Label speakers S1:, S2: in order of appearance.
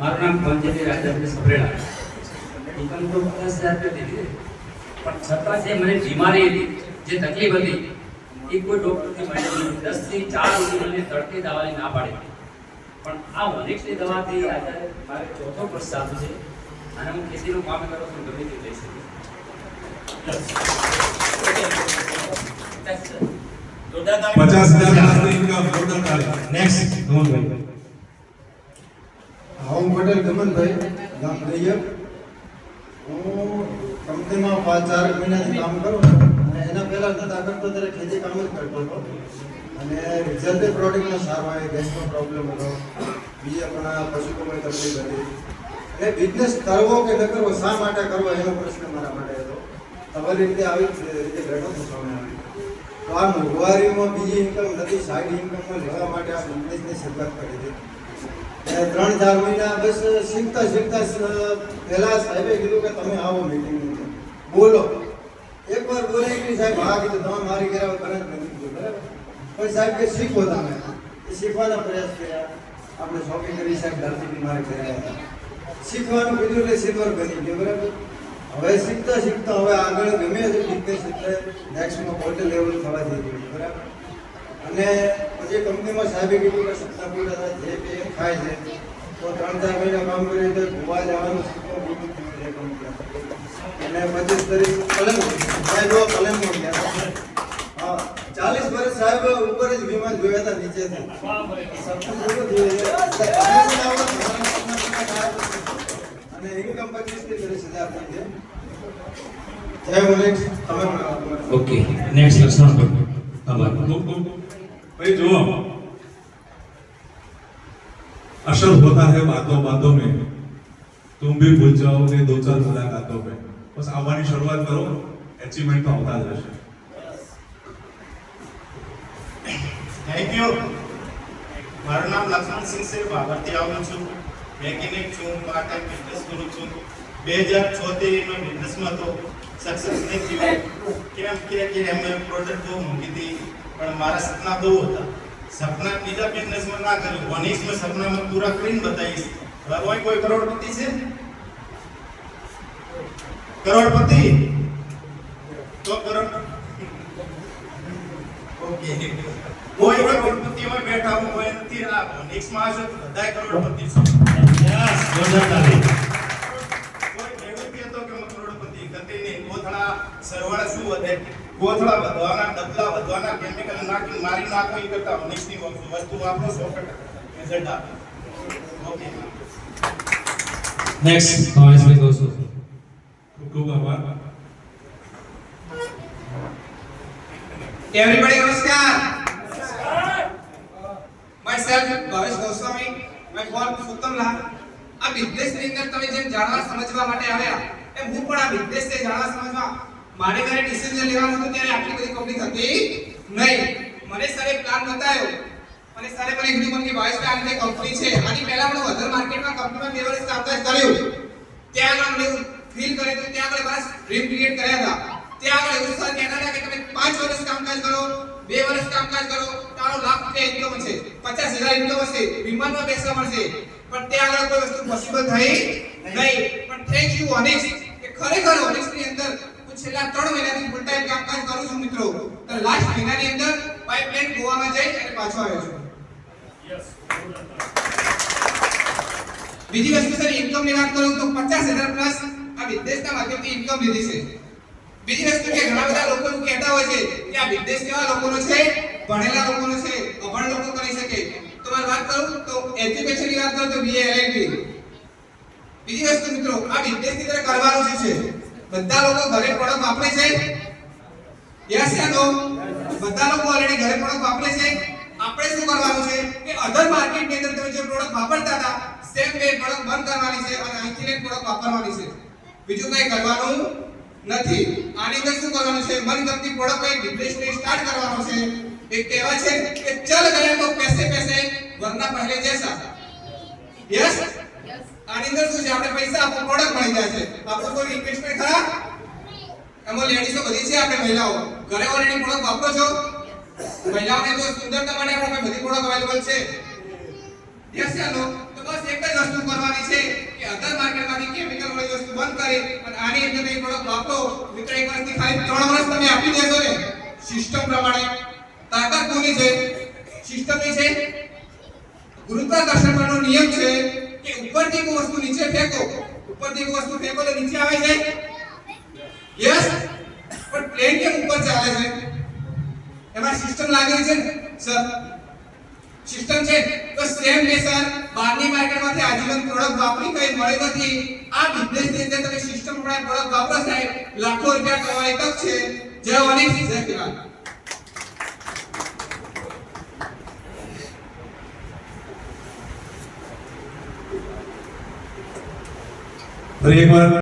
S1: મારું નામ પંચેતી રાજાભાઈ સભરેલા. ઇન્કમ તો પચાસ હજાર રૂપિયા દીધી. પણ છતાં જે મને બીમારી હતી જે તકલીફ હતી. એ કોઈ ડૉક્ટરથી મળી દસથી ચાર સુધી મને તડકે દવાની ના પાડી પણ આ વનિક્ષની દવાથી આજે મારે ચોથો વર્ષ ચાલુ છે. અને હું ખેતીનું કામ કરું છું ગમે તે લઈ શકું.
S2: પચાસ હજાર income total
S3: next Patel Gamanbhai ગામ દૈયર હું કંપનીમાં પાંચ ચાર મહિનાથી કામ કરું અને એના પહેલાં નતા કરતો ત્યારે ખેતી કામ જ કરતો હતો. અને રિઝલ્ટ પ્રોડક્ટનો સારો આવે, ગેસનો પ્રોબ્લેમ હતો, બીજા પણ આ પશુઓમાં તકલીફ હતી. એ બિઝનેસ કરવો કે ન કરવો, શા માટે કરવો, એનો પ્રશ્ન મારા માટે હતો. તમારી રીતે આવી રીતે બેઠો હતો સામે આવી. તો આ મોંઘવારીમાં બીજી ઇન્કમ નથી સાઈડ ઇન્કમમાં લેવા માટે આ બિઝનેસની શરૂઆત કરી હતી. ત્રણ ચાર મહિના બસ શીખતા શીખતા પહેલાં સાહેબે કીધું કે તમે આવો મિટિંગ બોલો. એકવાર બોલે કે સાહેબ, હા, કીધું, તમે મારી ઘેર કરે જ નથી કીધું. બરાબર? પણ સાહેબ કે, શીખો તમે. એ શીખવાના પ્રયાસ કર્યા. આપણે શોપિંગ કરી, સાહેબ ધરતી મારે ઘરે આવ્યા. શીખવાનું કીધું એટલે સિલ્વર બની ગયું, બરાબર? હવે શીખતા શીખતા હવે આગળ ગમે તે બિઝનેસ નેક્સ્ટમાં હોટેલ લેવલ થવા જઈ રહ્યું, બરાબર? અને પછી કંપનીમાં સાહેબે કીધું કે સત્તા પૂરા થાય જે બે ખાય છે તો ત્રણ ચાર મહિના કામ કરીએ તો ગોવા જવાનું શીખવા બીજું થયું છે કંપની અને પચીસ તારીખ કલમ સાહેબ કલમમાં ગયા હા. ચાલીસ વર્ષ સાહેબ ઉપર જ વિમાન જોયા હતા નીચેથી. સપનું થયું. અને ઇન્કમ પચીસથી ત્રીસ હજાર થઈ છે. જય મુનેશ તમે
S1: ઓકે નેક્સ્ટ લક્ષણ આભાર.
S2: भाई जो असर होता है बातों बातों में तुम भी भूल जाओगे दो चार मुलाकातों में बस આવવાની શરૂઆત કરો એચીવમેન્ટ તો આવતા જ રહેશે
S4: થેન્ક યુ મારું નામ લક્ષ્મણસિંહ છે બાબરથી આવું છું મેકેનિક છું પાર્ટ ટાઈમ બિઝનેસ કરું છું બે હજાર છોતેર બિઝનેસમાં તો સક્સેસ નહીં થયું. કેમ? કે એમને પ્રોડક્ટ બહુ મૂકી હતી. પણ મારા સપના બહુ હતા. સપના બીજા બિઝનેસમાં ના કર્યું. વનિક્સમાં સપનામાં પૂરા કરીને બતાવીશ. ભગવાન કોઈ કરોડપતિ છે? કરોડપતિ? તો કરોડ ઓકે. કોઈ કરોડપતિમાં બેઠા હું કોઈ નથી આ વનિક્સમાં આવશો તો બધાય કરોડપતિ છે.
S1: યસ જોરદાર
S4: સરવાળા શું વધે? કોથળા વધવાના ડબલા વધવાના કેમિકલ નાખી મારી નાખો એ કરતા વનિક્સની વસ્તુ વાપરો સો ટકા રિઝલ્ટ આપે. ઓકે
S1: નેક્સ્ટ ભાવેશભાઈ દોસ્તો
S2: ખૂબ ખૂબ આભાર.
S5: એવરીબડી નમસ્કાર. માયસેલ્ફ ભાવેશ ગોસ્વામી. મેં ફોન સુતમલા. આ બિઝનેસની અંદર તમે જેમ જાણવા સમજવા માટે આવ્યા એમ હું પણ આ બિઝનેસ ને જાણવા સમજવા મારે ઘરે ડિસિઝન લેવાનું હતું ત્યારે આટલી બધી કંપની હતી નહીં. મને સરે પ્લાન બતાવ્યો. અને સરે મને કીધું કે ભાવેશભાઈ આની કંપની છે. આની પહેલા પણ વધર માર્કેટમાં કંપનીમાં બે વર્ષ કામકાજ કર્યું ત્યાં આગળ મને ફીલ કરે તો ત્યાં આગળ બસ ડ્રીમ ક્રિએટ કર્યા હતા. ત્યાં આગળ એવું સર કહેતા હતા કે તમે પાંચ વર્ષ કામકાજ કરો બે વર્ષ કામકાજ કરો તારો લાખ રૂપિયા ઇન્કમ છે પચાસ હજાર ઇન્કમ હશે વિમાનમાં બેસવા મળશે. પણ ત્યાં આગળ કોઈ વસ્તુ પોસિબલ થઈ નહીં. પણ થેન્ક યુ ઓનિક્સ કે ખરેખર ઓનિક્સની અંદર હું છેલ્લા ત્રણ મહિનાથી ફૂલ ટાઈમ કામકાજ કરું છું મિત્રો. તો લાસ્ટ મહિનાની અંદર પાઇપલાઇન ગોવામાં જઈ અને પાછો આવ્યો છું. બીજી વસ્તુ સર ઇન્કમની વાત કરું તો 50000 પ્લસ આ વિદેશના માધ્યમથી ઇન્કમ લીધી છે. બીજી વસ્તુ કે ઘણા બધા લોકો કહેતા હોય છે કે આ વિદેશ કેવા લોકોનો છે? ભણેલા લોકોનો છે. અભણ લોકો કરી શકે. તો મારે વાત કરું તો એજ્યુકેશનની વાત કરું તો બીએ એલએલબી બીજી વસ્તુ મિત્રો, આ વિદેશની તરફ કરવાનું છે? બધા લોકો ઘરે પ્રોડક્ટ વાપરે છે? યસ યા નો બધા લોકો ઓલરેડી ઘરે પ્રોડક્ટ વાપરે છે? આપણે શું કરવાનું છે? કે અધર માર્કેટની અંદર તમે જે પ્રોડક્ટ વાપરતા હતા સેમ વે પ્રોડક્ટ બંધ કરવાની છે અને અહીંથી એક પ્રોડક્ટ વાપરવાની છે. બીજું કંઈ કરવાનું નથી. આની અંદર શું કરવાનું છે? મનગમતી પ્રોડક્ટ કઈ ડિપ્રેશન સ્ટાર્ટ કરવાનો છે. એક કહેવાય છે કે ચલ ગયા તો પૈસે પૈસે વરના પહેલે જૈસા. યસ આની અંદર શું છે? આપણે પૈસા આપો પ્રોડક્ટ મળી જાય છે. આપણો કોઈ ઇન્વેસ્ટમેન્ટ ખરા? એમાં લેડીઝો બધી છે આપણે મહિલાઓ. ઘરે ઓલરેડી પ્રોડક્ટ વાપરો છો? મહિલાઓને તો સુંદરતા માટે આપણે બધી પ્રોડક્ટ અવેલેબલ છે. યસ યા તો બસ એક જ વસ્તુ કરવાની છે છે અને આની અંદર તમે પ્રોડક્ટ વાપરો? મિત્ર, એક વર્ષથી ખાલી ત્રણ વર્ષ તમે આપી દેશો ને. સિસ્ટમ પ્રમાણે. તાકાત કોની છે? સિસ્ટમની છે? ગુરુત્વાકર્ષણનો નિયમ છે. કે ઉપરથી કોઈ વસ્તુ નીચે ફેંકો, ઉપરથી કોઈ વસ્તુ ફેંકો તો નીચે આવે છે? યસ પણ પ્લેન કેમ ઉપર ચાલે છે? એમાં સિસ્ટમ લાગેલી છે ને? સર સિસ્ટમ છે. તો સેમ સર બહારની માર્કેટમાંથી આજીવન પ્રોડક્ટ વાપરી કઈ મળી નથી. આ બિઝનેસની અંદર તમે સિસ્ટમ પ્રોડક્ટ વાપરો સાહેબ. લાખો રૂપિયા કમાવાની તક છે. જય ઓનિક્સ જય કિરાન
S2: ફરી એકવાર